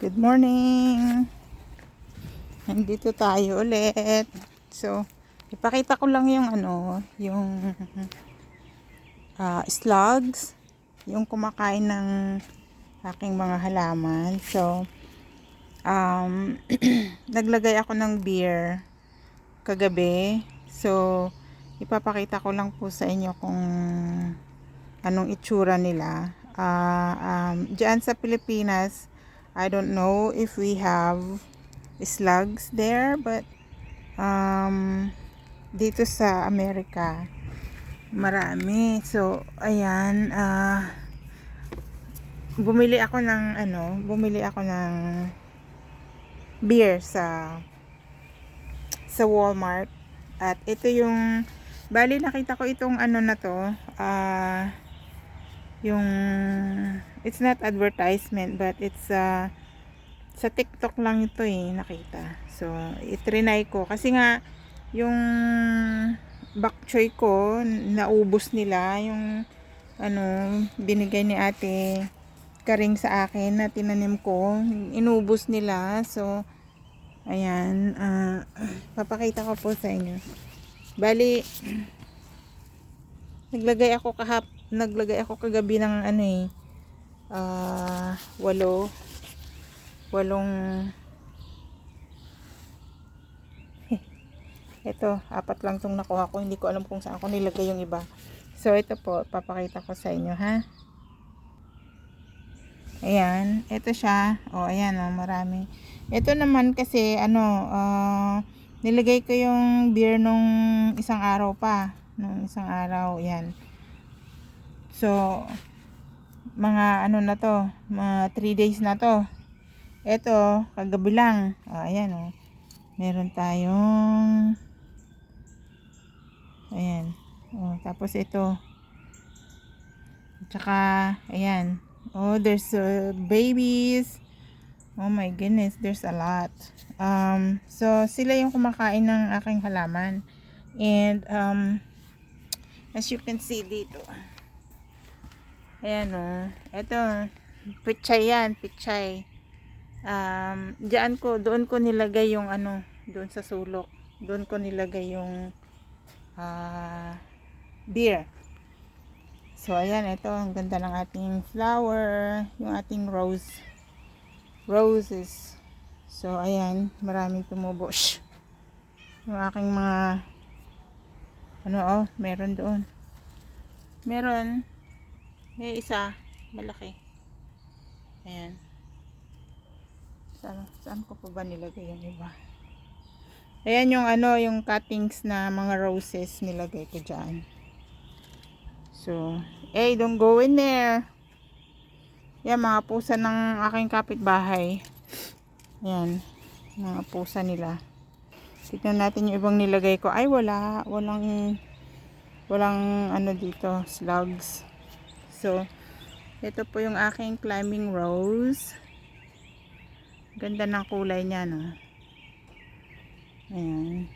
Good morning! Nandito tayo ulit. So, ipakita ko lang yung ano, yung ah, slugs, yung kumakain ng aking mga halaman. So, um, naglagay ako ng beer kagabi. So, ipapakita ko lang po sa inyo kung anong itsura nila. Ah, um, diyan sa Pilipinas, I don't know if we have slugs there, but um, dito sa Amerika, marami. So, ayan, ah, bumili ako ng ano, bumili ako ng beer sa sa Walmart. At ito yung bali nakita ko itong ano na to, ah yung it's not advertisement but it's uh, sa TikTok lang ito eh nakita. So, itrinay ko. Kasi nga yung bok choy ko naubos nila yung ano binigay ni ate karing sa akin na tinanim ko. Inubos nila. So ayan ah, papakita ko po sa inyo. Bali naglagay ako kahap naglagay ako kagabi ng ano eh ah walo. Walong ito apat lang tong nakuha ko. Hindi ko alam kung saan ko nilagay yung iba. So ito po papakita ko sa inyo ha? Ayan ito siya. O oh, ayan oh, marami. Ito naman kasi ano ah nilagay ko yung beer nung isang araw pa nung isang araw yan. So mga ano na to mga 3 days na to. Eto kagabi lang. Oh, ayan oh meron tayong ayan. Oh, tapos ito. Tsaka ayan. Oh there's uh, babies. Oh my goodness there's a lot. Um so sila yung kumakain ng aking halaman. And um as you can see dito. Ayan oh. Ito pichay yan pichay. Um diyan ko doon ko nilagay yung ano doon sa sulok. Doon ko nilagay yung ah beer. So ayan ito ang ganda ng ating flower yung ating rose roses. So ayan maraming tumubo. Yung aking mga ano oh meron doon. Meron. May isa. Malaki. Ayan. Saan, saan ko pa ba nilagay yung iba? Ayan yung ano yung cuttings na mga roses nilagay ko dyan. So hey don't go in there. Yan mga pusa ng aking kapitbahay. Yan mga pusa nila tignan natin yung ibang nilagay ko. Ay wala. Walang walang ano dito slugs. So ito po yung aking climbing rose. Ganda ng kulay niya no? Ayan.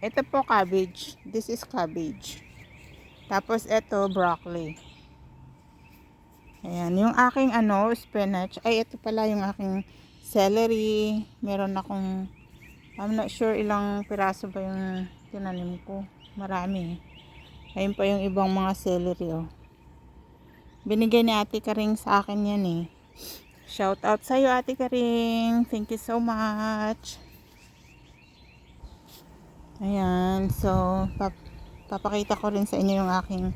Ito po cabbage. This is cabbage. Tapos ito broccoli. Ayan. Yung aking ano spinach. Ay ito pala yung aking celery. Meron akong I'm not sure ilang piraso ba yung tinanim ko. Marami ayun pa yung ibang mga celery oh. Binigay ni ate Karing sa akin yan eh. Shout out sa iyo ate Karing. Thank you so much. Ayan so pap papakita ko rin sa inyo yung aking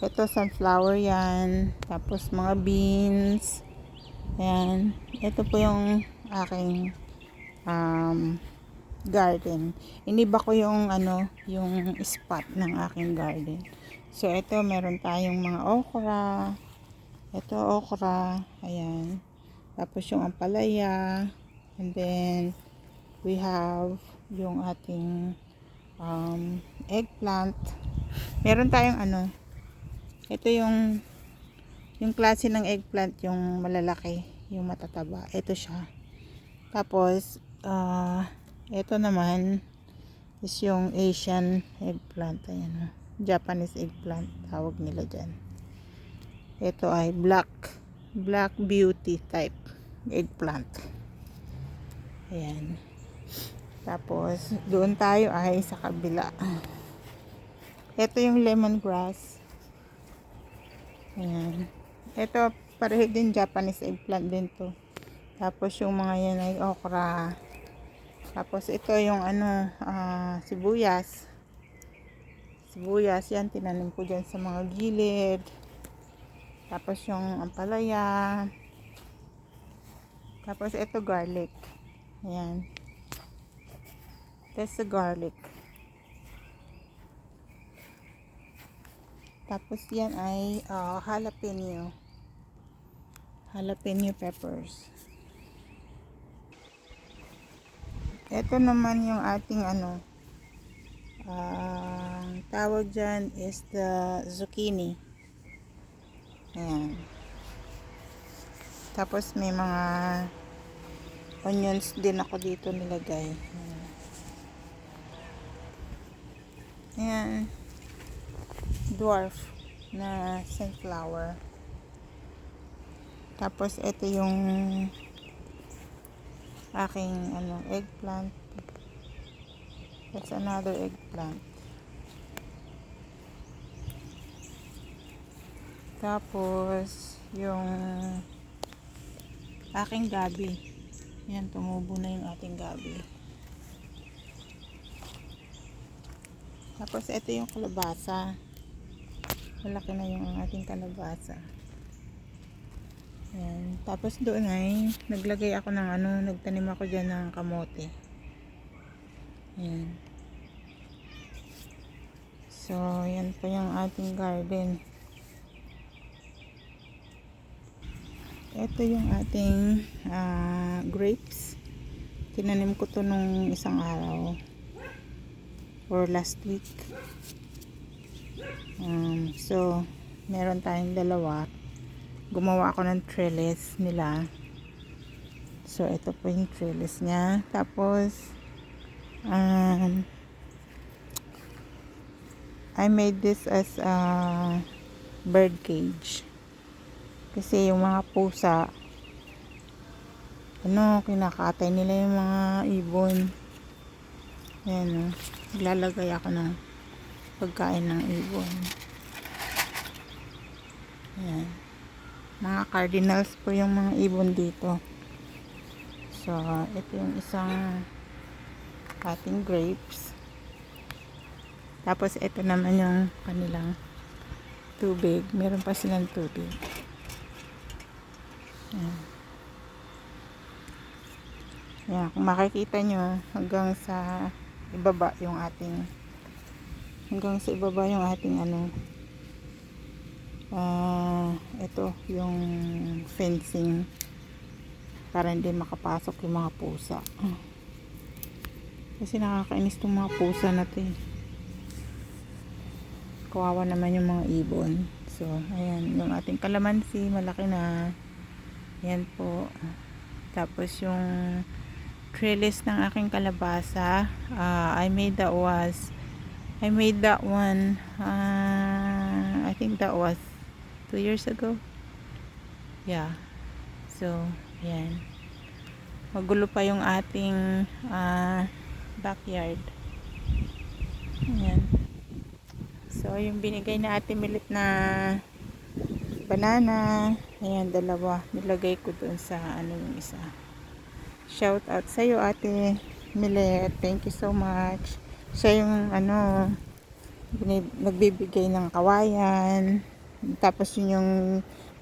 ito sunflower yan. Tapos mga beans. Ayan ito po yung aking um, garden. Iniba ko yung ano yung spot ng aking garden. So ito meron tayong mga okra. Ito okra. Ayan. Tapos yung ampalaya. And then we have yung ating um, eggplant. Meron tayong ano ito yung yung klase ng eggplant yung malalaki yung matataba. Ito siya. Tapos uh, ito naman is yung Asian eggplant. Ayan o. Japanese eggplant. Tawag nila dyan. Ito ay black. Black beauty type. eggplant. Ayan. Tapos, doon tayo ay sa kabila. Ito yung lemongrass. Ayan. Ito, pareho din Japanese eggplant din to. Tapos, yung mga yan ay okra. Tapos, ito yung ano, ah, sibuyas. Sibuyas, yan, tinanim ko dyan sa mga gilid. Tapos, yung ampalaya. Tapos, ito garlic. Ayan. That's the garlic. Tapos yan ay ah, jalapeno. Jalapeno peppers. Ito naman yung ating ano. ang tawag dyan is the zucchini. Ayan. Tapos may mga onions din ako dito nilagay. Ayan. Dwarf na sunflower. Tapos ito yung aking ano eggplant. That's another eggplant. Tapos yung aking gabi. Yan, tumubo na yung ating gabi. Tapos ito yung kalabasa. Malaki na yung ating kalabasa. Ayan. Tapos doon ay naglagay ako ng ano, nagtanim ako dyan ng kamote. Ayan. So, yan po yung ating garden. Ito yung ating ah, grapes. Tinanim ko to nung isang araw or last week. Um, so, meron tayong dalawa. Gumawa ako ng trellis nila. So, ito po yung trellis niya. Tapos, um, I made this as a bird cage. Kasi yung mga pusa, ano, kinakatay nila yung mga ibon. Ayan, oh. Naglalagay ako ng pagkain ng ibon. Ayan. Mga cardinals po yung mga ibon dito. So, ito yung isang ating grapes. Tapos, ito naman yung kanilang tubig. Meron pa silang tubig. Ayan. Ayan, kung makikita nyo, hanggang sa ibaba yung ating hanggang sa ibaba yung ating ano ah ito yung fencing. Para hindi makapasok yung mga pusa. Kasi nakakainis tong mga pusa na to eh. kawawa naman yung mga ibon. So ayan yung ating kalamansi malaki na. Yan po. Tapos yung trellis ng aking kalabasa uh, I made that was I made that one uh, I think that was two years ago. Yeah. So yan. Magulo pa yung ating uh, backyard. Yan. So yung binigay na ate Milit na banana ayan dalawa. Nilagay ko dun sa ano yung isa. Shout out sa iyo ate Milet thank you so much. Siya yung ano nagbibigay ng kawayan tapos yun yung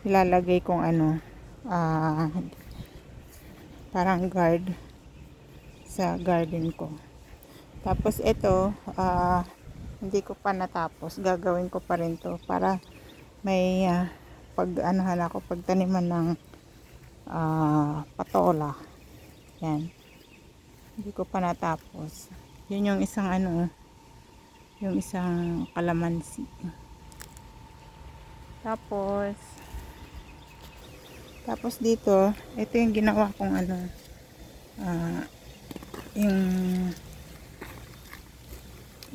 nilalagay kong ano ah parang guard sa garden ko tapos ito ah hindi ko pa natapos gagawin ko pa rin to para may ah, pag anahan ako pagtaniman ng ah, patola yan. Hindi ko pa natapos. Yun yung isang ano, yung isang kalamansi. Tapos, tapos dito, ito yung ginawa kong ano, ah, yung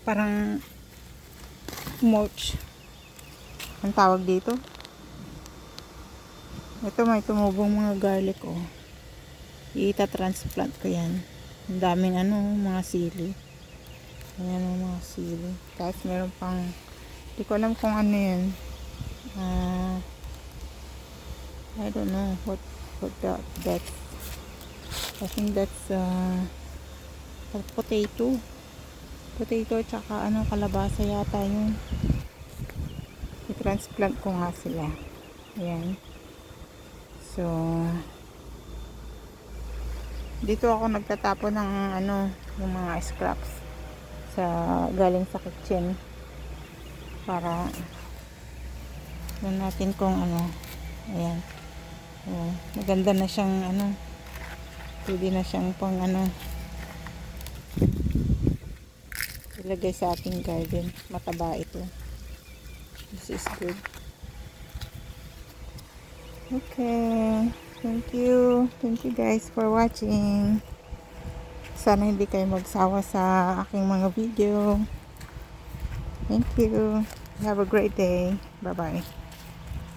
parang mulch. Ang tawag dito. Ito may tumubong mga garlic oh. ita-transplant ko yan. Ang daming ano, mga sili. Ayan ang mga sili. Tapos meron pang, hindi ko alam kung ano yan. Ah, I don't know what what that, that's. I think that's uh, potato. Potato tsaka ano, kalabasa yata yun. I-transplant ko nga sila. Ayan. So, dito ako nagtatapon ng ano, yung mga scraps sa galing sa kitchen para yan natin kung ano. Ayan. Oh, maganda na siyang ano pwede na siyang pang ano ilagay sa ating garden. Mataba ito. This is good. Okay. Thank you. Thank you guys for watching. Sana hindi kayo magsawa sa aking mga video. Thank you. Have a great day. Bye bye